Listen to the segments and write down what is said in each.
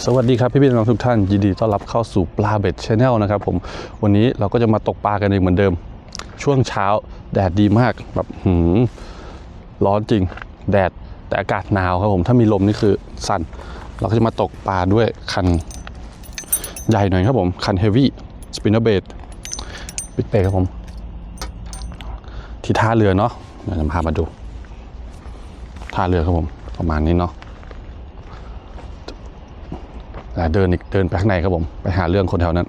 สวัสดีครับพี่พี่น้องทุกท่านยินดีต้อนรับเข้าสู่ปลาเบ็ดชาแนลนะครับผมวันนี้เราก็จะมาตกปลากันอีกเหมือนเดิม ช่วงเช้าแดดดีมากแบบหืมร้อนจริง แดดแต่อากาศหนาวครับผมถ้ามีลมนี่คือสั่น เราก็จะมาตกปลาด้วยคันใหญ่หน่อยครับผม คันเฮฟวี่สปินเนอร์เบดบิ๊กเบครับผม ที่ท่าเรือเนาะเดี๋ยวจะพามาดูท่าเรือครับผมประมาณนี้เนาะ เดินอีกเดินไปข้างในครับผม ไปหาเรื่องคนแถวนั้น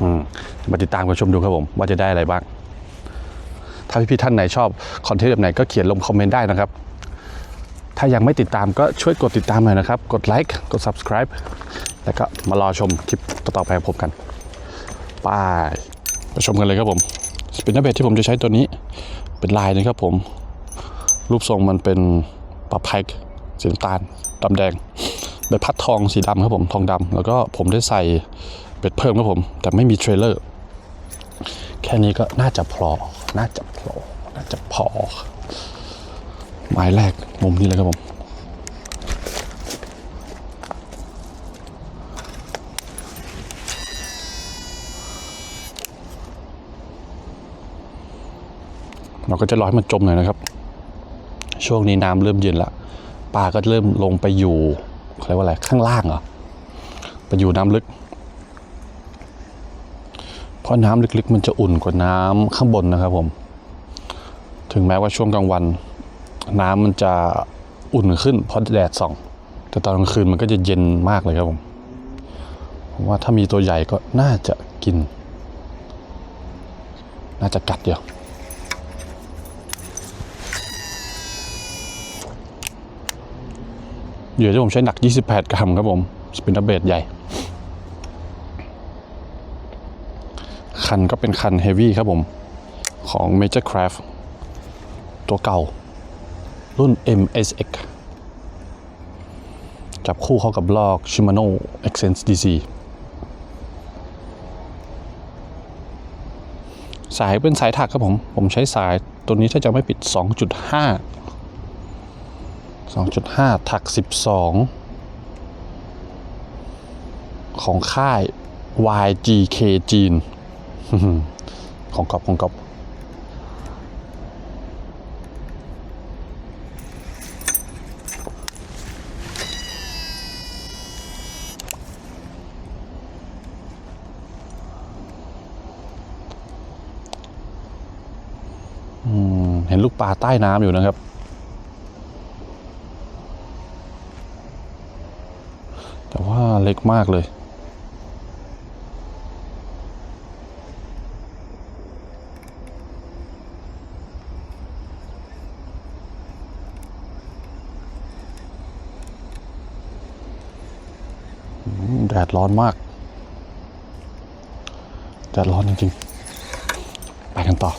อืมมาติดตามกันชมดูครับผม ว่าจะได้อะไรบ้าง ถ้าพี่ๆท่านไหนชอบคอนเทนต์แบบไหนก็เขียนลงคอมเมนต์ได้นะครับ ถ้ายังไม่ติดตามก็ช่วยกดติดตามหน่อยนะครับ กดไลค์กด subscribe แล้วก็มารอชมคลิปต่อไปกับผมกันไปไปชมกันเลยครับผมสปินเนอร์เบดที่ผมจะใช้ตัวนี้เป็นลายนะครับผม รูปทรงมันเป็นปลาไพค์สีน้ำตาลดำแดง ใบพัดทองสีดำครับผมทองดำแล้วก็ผมได้ใส่เบ็ดเพิ่มครับผม แต่ไม่มีเทรลเลอร์แค่นี้ก็น่าจะพอน่าจะพอน่าจะพอไม้แรกมุมนี้เลยครับผมเราก็จะรอให้มันจมหน่อยนะครับ ช่วงนี้น้ำเริ่มเย็นละปลาก็เริ่มลงไปอยู่ เขาเรียกว่าอะไรข้างล่างเหรอไปอยู่น้ำลึก เพราะน้ำลึกๆ มันจะอุ่นกว่าน้ำข้างบนนะครับผม ถึงแม้ว่าช่วงกลางวัน น้ำมันจะอุ่นขึ้น เพราะแดดส่อง แต่ตอนกลางคืนมันก็จะเย็นมากเลยครับผมผมว่าถ้ามีตัวใหญ่ก็น่าจะกิน น่าจะกัดเดียว เหยื่อที่ผมใช้หนัก 28 กรัมครับผมสปินเนอร์เบดใหญ่ คันก็เป็นคันเฮฟวี่ครับผม ของ Major Craft ตัวเก่า รุ่น MSX จับคู่เข้ากับบล็อก Shimano Accent DC สายเป็นสายถักครับผม ผมใช้สายตัวนี้ถ้าจะไม่ผิด 2.5 2.5 ถัก 12 ของค่าย YGK จีน ของกอบของกอบอืมเห็นลูกปลาใต้น้ำอยู่นะครับ แต่ว่าเล็กมากเลย แดดร้อนมาก แดดร้อนจริงๆ ไปกันต่อ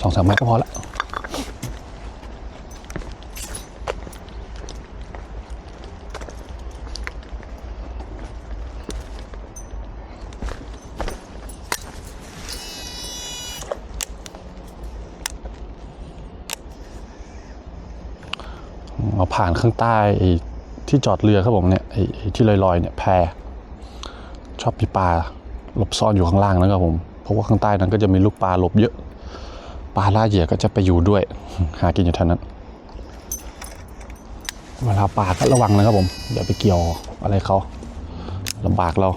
สองสามไม้ก็พอละ ผ่านข้างใต้ที่จอดเรือครับผมเนี่ยที่ลอยๆเนี่ยแพชอบมีปลาหลบซ่อนอยู่ข้างล่างนะครับผมเพราะว่าข้างใต้นั้นก็จะมีลูกปลาหลบเยอะปลาล่าเหยื่อก็จะไปอยู่ด้วย หากินอยู่เท่านั้น เวลาปลาก็ระวังนะครับผมอย่าไปเกี่ยวอะไรเขาลำบากเรา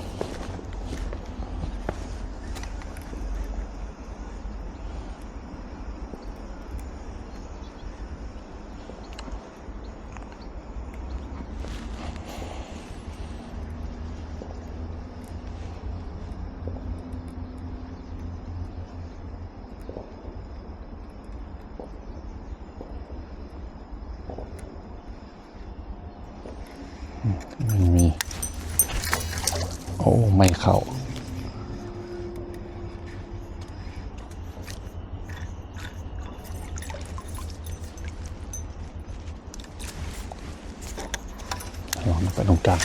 ไม่มี โอ้ ไม่เข้า ลองมาไปตรงกลาง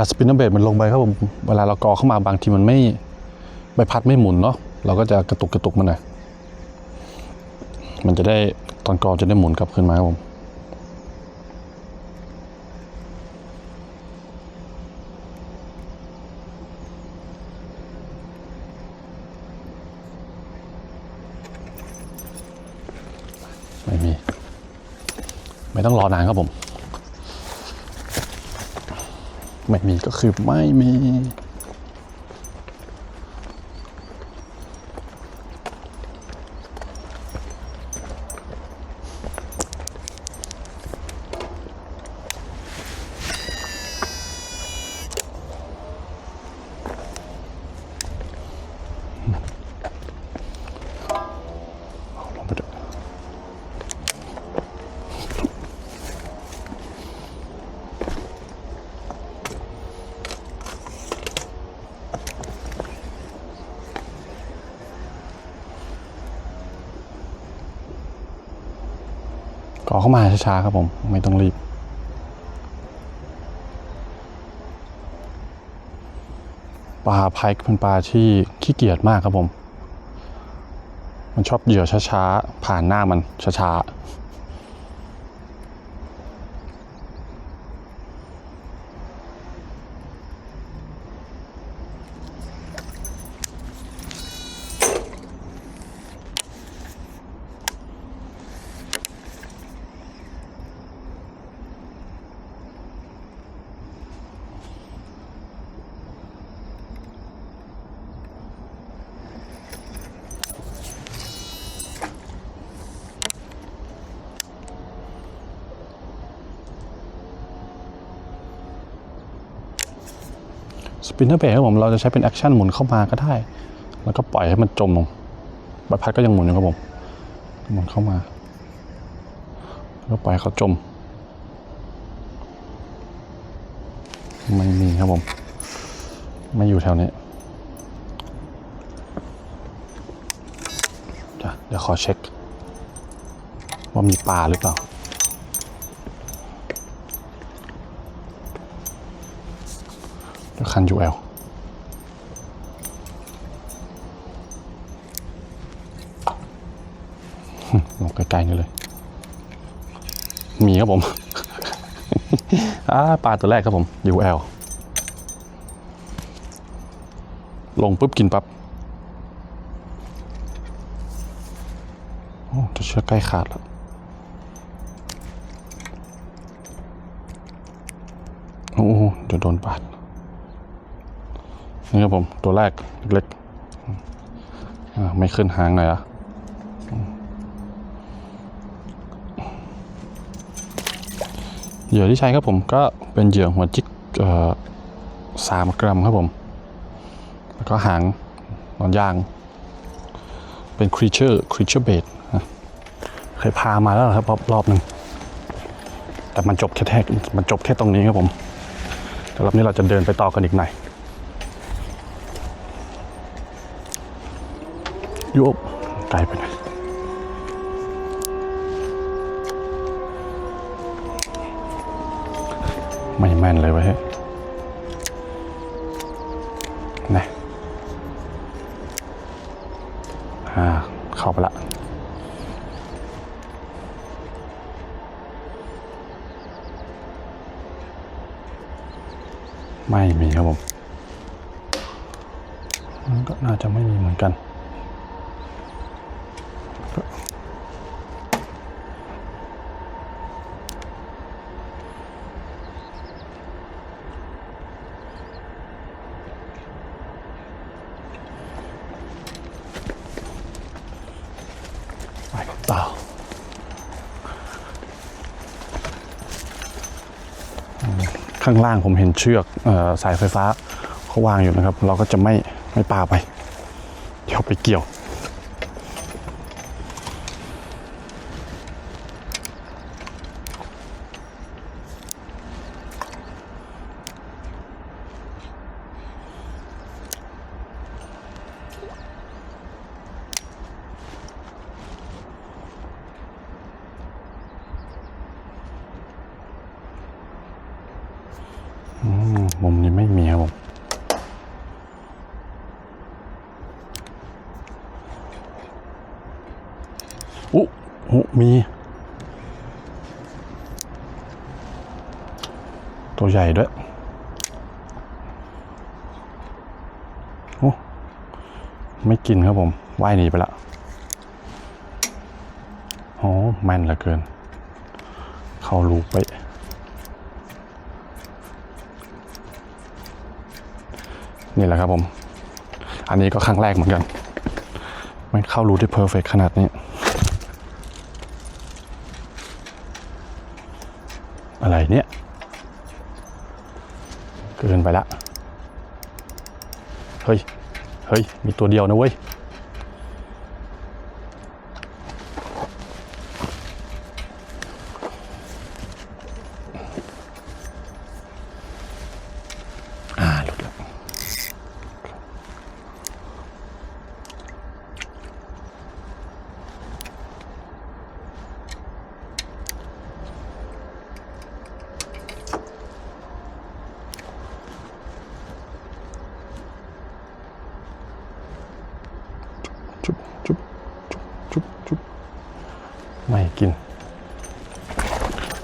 ลาสปินเนอร์เบดมันลงไปครับผมเวลาเรากอเข้ามาบางทีมันไม่ใบพัดไม่หมุนเนาะเราก็จะกระตุกกระตุกมันหน่อยมันจะได้ตอนกอจะได้หมุนกลับขึ้นมาครับผมไม่มี ไม่ต้องรอนานครับผม ไม่มีก็คือไม่มี ลงไปด้วย ก่อเข้ามา ช้าๆครับผม ไม่ต้องรีบ ปลาไพค์เป็นปลาที่ขี้เกียจมากครับผม มันชอบเหยื่อช้าๆ ผ่านหน้ามันช้าๆ สปินเนอร์เบรครับผมเราจะใช้เป็นแอคชั่นหมุนเข้ามาก็ได้ แล้วก็ปล่อยให้มันจมลงใบพัดก็ยังหมุนอยู่ครับผมหมุนเข้ามา แล้วปล่อยเขาจม ไม่มีครับผม ไม่อยู่แถวนี้เดี๋ยวเดี๋ยวขอเช็ค ว่ามีปลาหรือเปล่า เดี๋ยว คันยูเอลลงใกล้ๆนี่เลย มีครับผม ปลาตัวแรกครับผม UL ลงปุ๊บกินปั๊บโอ้จะเชือกใกล้ขาดแล้วโอ้โหเดี๋ยวโดนบาด นี่ครับผม ตัวแรกเล็กๆไม่ขึ้นหางหน่อยอะเหยื่อที่ใช้ครับผมก็เป็นเหยื่อหัวจิกสามกรัมครับผม แล้วก็หางนอนยาง เป็น creature creature bait เคยพามาแล้วครับรอบรอบหนึ่งแต่มันจบแค่แค่มันจบแค่ตรงนี้ครับผมเดี๋ยวรอบนี้เราจะเดินไปต่อกันอีกหน่อย โยบไกลไปหน่อยไม่แม่นเลยวะเฮ้ยนะอ่า เข้าไปละ ไม่มีครับผมมันก็น่าจะไม่มีเหมือนกัน ไปต่ออืม ข้างล่างผมเห็นเชือกออสายไฟฟ้าเขาวางอยู่นะครับ เราก็จะไม่ไม่ปาไป เดี๋ยวไปเกี่ยว อืม มุมนี้ไม่มีครับผมอุ๊อุ๊มี ตัวใหญ่ด้วยโอ้ไม่กินครับผมว่ายหนีไปละโอ้แม่นเหลือเกิน เข้ารูไป นี่แหละครับผม อันนี้ก็ครั้งแรกเหมือนกันไม่เข้ารูที่เพอร์เฟกขนาดนี้อะไรเนี่ย เกินไปละ เฮ้ย เฮ้ย มีตัวเดียวนะเว้ย อ่าหลุดแล้วจุ๊บจุ๊บจุ๊บจุ๊บจุ๊บไม่กิน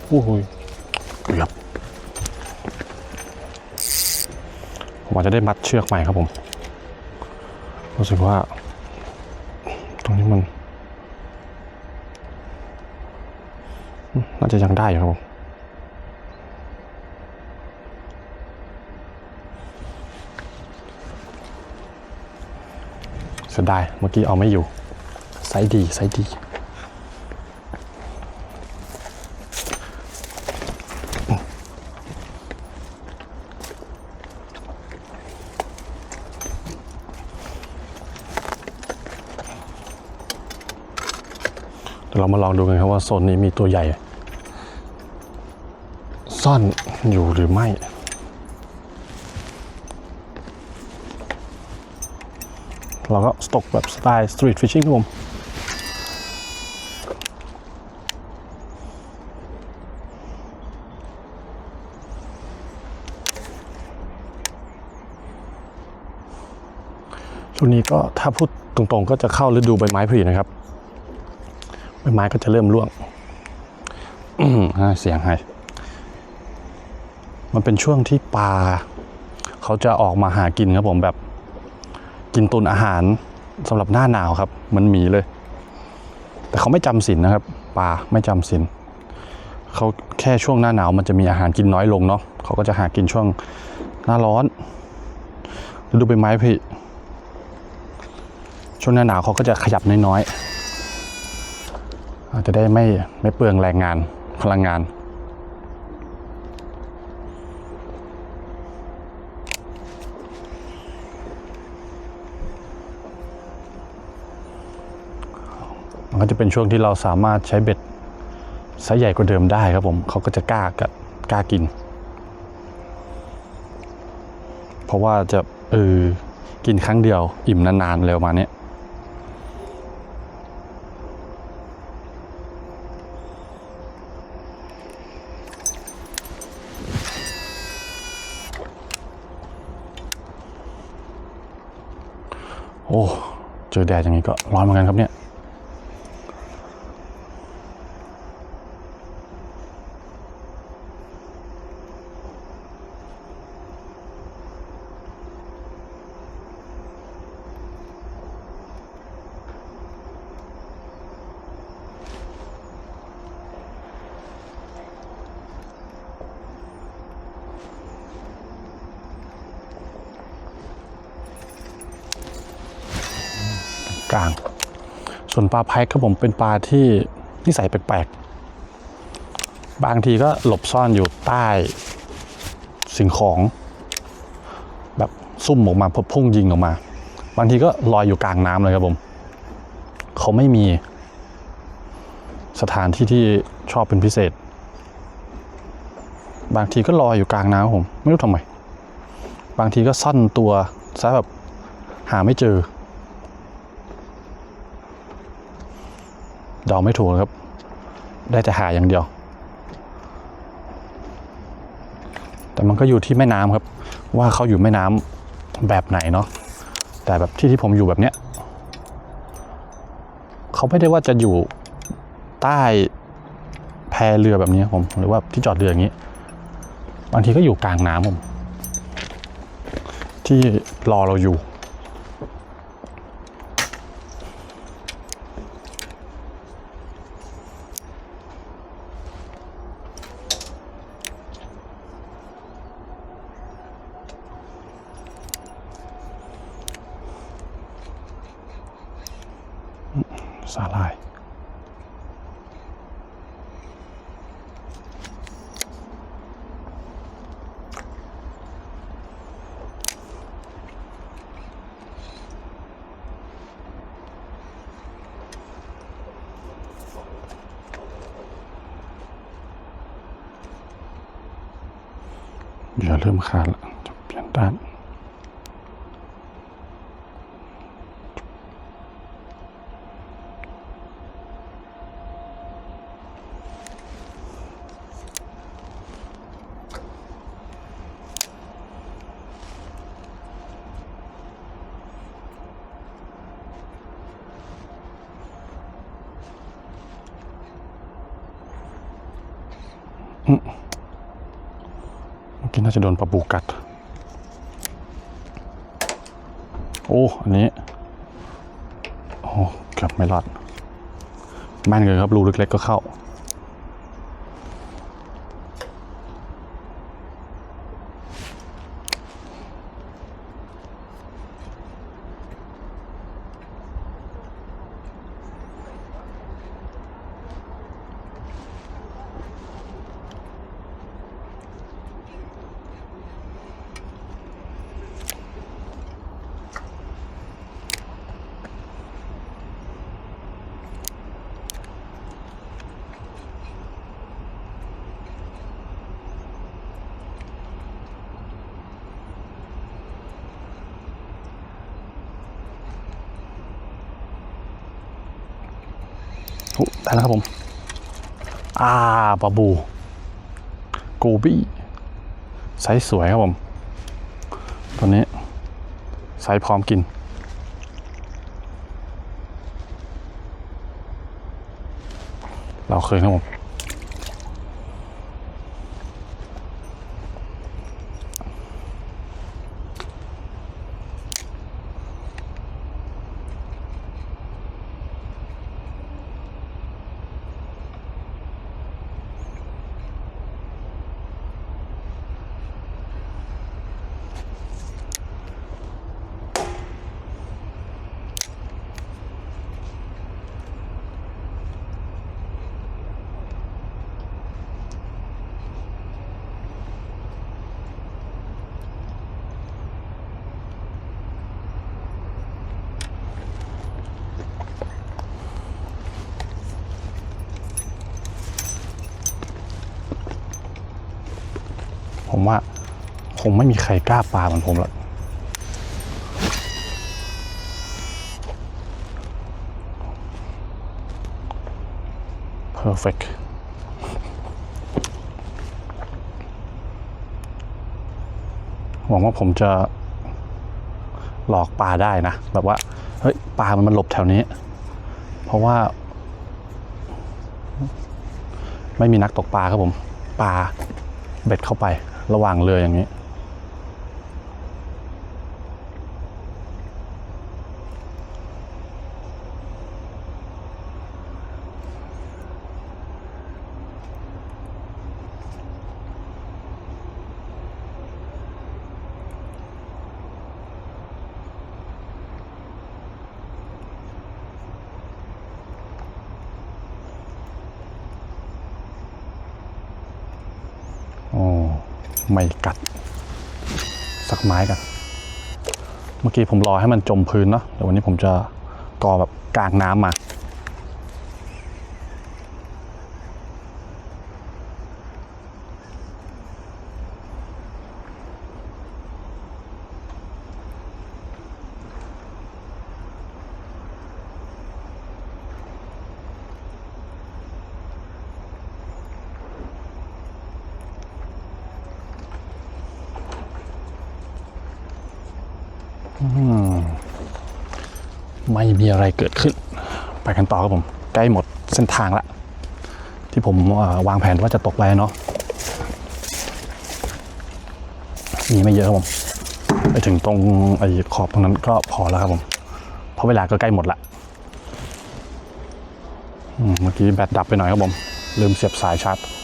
โอ้โหยเกือบผมอาจจะได้มัดเชือกใหม่ครับผม รู้สึกว่า ตรงนี้มัน น่าจะยังได้อยู่ครับผมเสียดายเมื่อกี้เอาไม่อยู่ไซส์ดีไซส์ดี เรามาลองดูกันครับว่าโซนนี้มีตัวใหญ่ ซ่อนอยู่หรือไม่ เราก็สตกแบบสไตล์สตรีทฟิชชิ่งครับผมช่วงนี้ก็ถ้าพูดตรงๆ ก็จะเข้าฤดูใบไม้ผลินะครับ ไม้ก็จะเริ่มร่วงอืมอ่าเสียงให้มันเป็นช่วงที่ปลาเขาจะออกมาหากินครับผมแบบ กินตุนอาหารสำหรับหน้าหนาวครับเหมันหมีเลย แต่เขาไม่จำศีลนะครับปลาไม่จำศีลเขาแค่ช่วงหน้าหนาวมันจะมีอาหารกินน้อยลงเนาะเขาก็จะหากินช่วงหน้าร้อนฤดูใบไม้ผลิช่วงหน้าหนาวเขาก็จะขยับน้อยๆ อาจจะได้ไม่ไม่เปลืองแรงงานพลังงาน มันก็จะเป็นช่วงที่เราสามารถใช้เบ็ดไซส์ใหญ่กว่าเดิมได้ครับผมเขาก็จะกล้ากัดกล้ากิน เพราะว่าจะเออกินครั้งเดียวอิ่มนานๆเร็วมาเนี้ย อ้เจอแดดอย่างนี้ก็ร้อนเหมือนกันครับเนี่ย กลาง ส่วนปลาไพครับผมเป็นปลาที่นิสัยแปลกๆ บางทีก็หลบซ่อนอยู่ใต้สิ่งของ แบบซุ่มออกมาพพุ่งยิงออกมา บางทีก็ลอยอยู่กลางน้ำเลยครับผม เขาไม่มีสถานที่ที่ชอบเป็นพิเศษ บางทีก็ลอยอยู่กลางน้ำผม ไม่รู้ทำไม บางทีก็ซ่อนตัวซะแบบหาไม่เจอ เดาไม่ถูกครับ ได้แต่หาอย่างเดียว แต่มันก็อยู่ที่แม่น้ำครับ ว่าเขาอยู่แม่น้ำแบบไหนเนาะแต่แบบที่ที่ผมอยู่แบบเนี้ยเขาไม่ได้ว่าจะอยู่ใต้แพเรือแบบนี้ครับผมหรือว่าที่จอดเรืออย่างนี้บางทีก็อยู่กลางน้ำผมที่รอเราอยู่ สาลาย เดี๋ยวเริ่มคาดละเปลี่ยนด้าน จะโดนปลาบูกัด โอ้ อันนี้ โอ้เกือบไม่รอดแม่นเลยครับรูเล็กๆก็เข้า ได้แล้วครับผม อ่าปลาบูกูบี้ไซส์สวยครับผม ตัวนี้ไซส์พร้อมกิน เราเคยครับผมผมว่า คงไม่มีใครกล้าปลาเหมือนผมหรอก perfect หวังว่าผมจะหลอกปลาได้นะ แบบว่า เฮ้ย ปลามันมันหลบแถวนี้ เพราะว่า ไม่มีนักตกปลาครับผม ปลาเบ็ดเข้าไประหว่างเรืออย่างนี้ โอ้ ไม่กัด สักไม้กัน เมื่อกี้ผมรอให้มันจมพื้นเนาะเดี๋ยววันนี้ผมจะกอแบบกลางน้ำมา ไม่มีอะไรเกิดขึ้น ไปกันต่อครับผม ใกล้หมดเส้นทางละ ที่ผมวางแผนว่าจะตกไปเนาะมีไม่เยอะครับผม ไปถึงตรงไอ้ขอบตรงนั้นก็พอแล้วครับผม เพราะเวลาก็ใกล้หมดละเมื่อกี้แบตดับไปหน่อยครับผม ลืมเสียบสายชาร์จ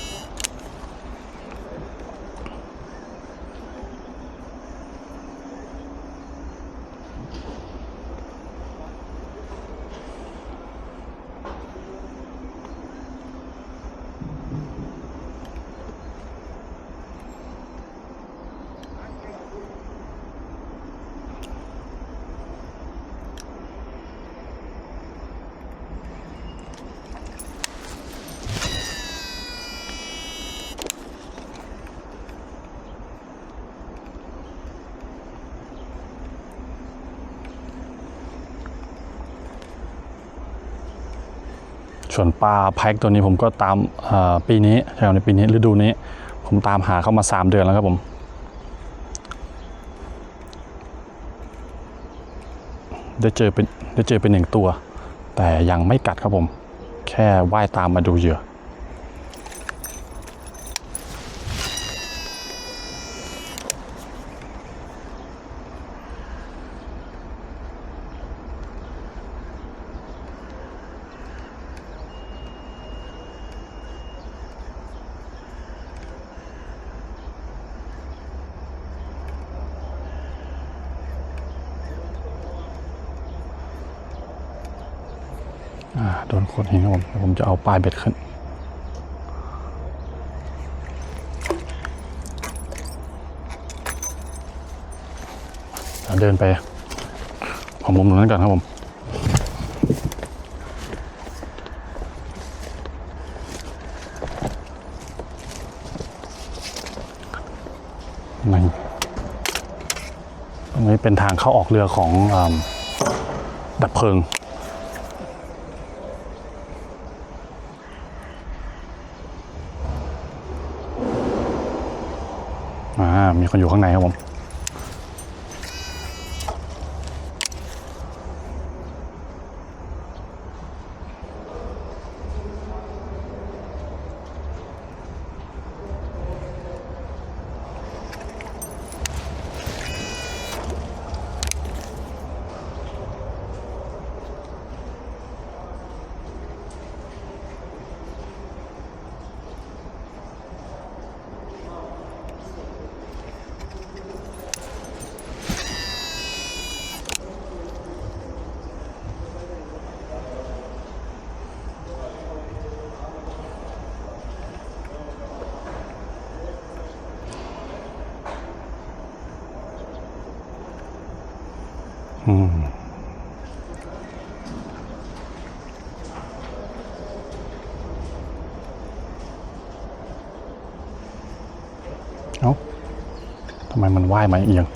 ส่วนปลาแพ็กตัวนี้ผมก็ตามปีนี้ใช่ครับในปีนี้ฤดูนี้ ผมตามหาเข้ามา 3 เดือนแล้วครับผมได้เจอเป็นได้เจอเป็นหนึ่งตัว แต่ยังไม่กัดครับผม แค่ว่ายตามมาดูเหยื่อ อ่าโด นโคดหินครับผมผมจะเอาปลายเบ็ดขึ้น เดินไปของมุมตรงนั้นก่อนครับผมนี่ตรงนี้เป็นทางเข้าออกเรือของอดับเพลิง อ่า มี คนอยู่ข้างในครับผม มมันว่ายมาเอียง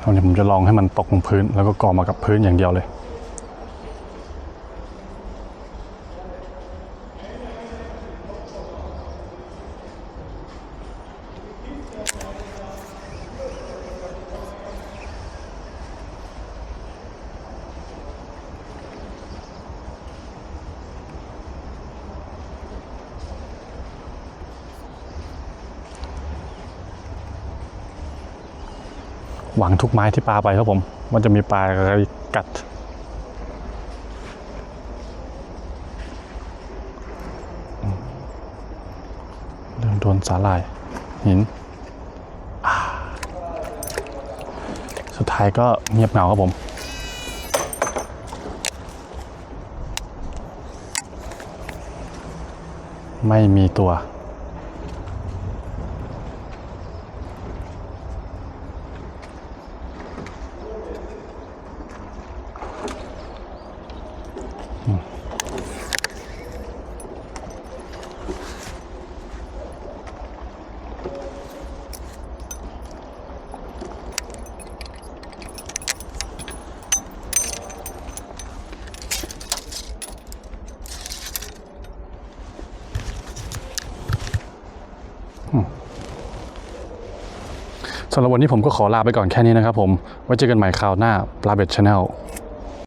เอาเนี่ยผมจะลองให้มันตกลงพื้น แล้วก็กอมากับพื้นอย่างเดียวเลย หวังทุกไม้ที่ปลาไปครับผมว่าจะมีปลาอะไรกัด เริ่มโดนสาลายหินอ่าสุดท้ายก็เงียบเหงาครับผม ไม่มีตัว วันนี้ผมก็ขอลาไปก่อนแค่นี้นะครับผม ไว้เจอกันใหม่คราวหน้าปลาเบ็ดชาแนล